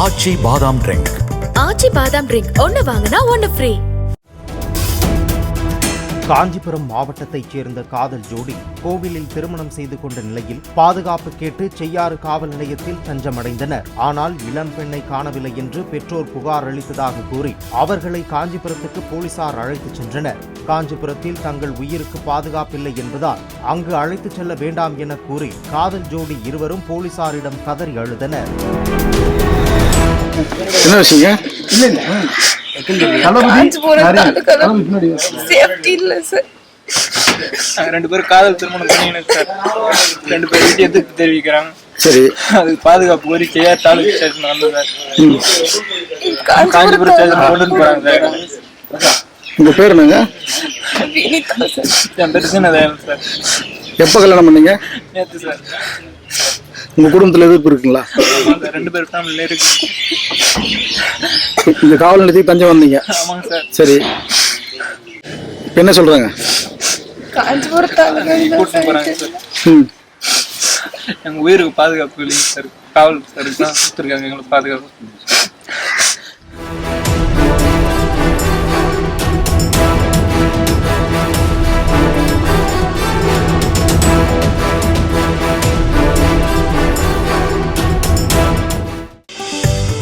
ஆச்சி பாதாம் ட்ரிங்க் ஆச்சி பாதாம் ட்ரிங்க் ஒன்னு வாங்கினா ஒன்னு ஃப்ரீ காஞ்சிபுரம் மாவட்டத்தைச் சேர்ந்த காதல் ஜோடி கோவிலில் திருமணம் செய்து கொண்ட நிலையில் பாதுகாப்பு கேட்டு செய்யாறு காவல் நிலையத்தில் தஞ்சமடைந்தனர். ஆனால் இளம் பெண்ணை காணவில்லை என்று பெற்றோர் புகார் அளித்ததாக கூறி அவர்களை காஞ்சிபுரத்துக்கு போலீசார் அழைத்துச் சென்றனர். காஞ்சிபுரத்தில் தங்கள் உயிருக்கு பாதுகாப்பில்லை என்பதால் அங்கு அழைத்துச் செல்ல வேண்டாம் என கூறி காதல் ஜோடி இருவரும் போலீசாரிடம் கதறி அழுதனர். என்ன விஷயங்க? இல்ல சார் நாங்க ரெண்டு பேரும் காதல் திருமணம் பண்ணிக்கணும் சார். ரெண்டு பேரும் வீட்டு எதிர்ப்பு தெரிவிக்கிறாங்க. சரி. அதுக்கு பாதுகாப்பு கோரி கேஆர் தாலுகா ஸ்டேஷன் வந்து சார். காஞ்சிபுரம் ஸ்டேஷன் கொண்டு போறாங்க சார். உங்க பேர் என்னங்க? என் பேர் சீனதயாளன் சார். எப்போ கல்யாணம் பண்ணீங்க? நேற்று சார். உங்க குடும்பத்துல எதிர்ப்பு இருக்குங்களா ரெண்டு பேர் ஃபேமிலியில இருக்கு இந்த காவல் நிலையத்துக்கு தஞ்சம் வந்தீங்க. ஆமாங்க சார். சரி. என்ன சொல்றாங்க? காஞ்சிபுரம் கூட்டிட்டு போறாங்க சார். ம். எங்க உயிருக்கு பாதுகாப்பு இல்லைங்க சார். காவல் சார் தான் கொடுத்துருக்காங்க எங்களுக்கு பாதுகாப்பு.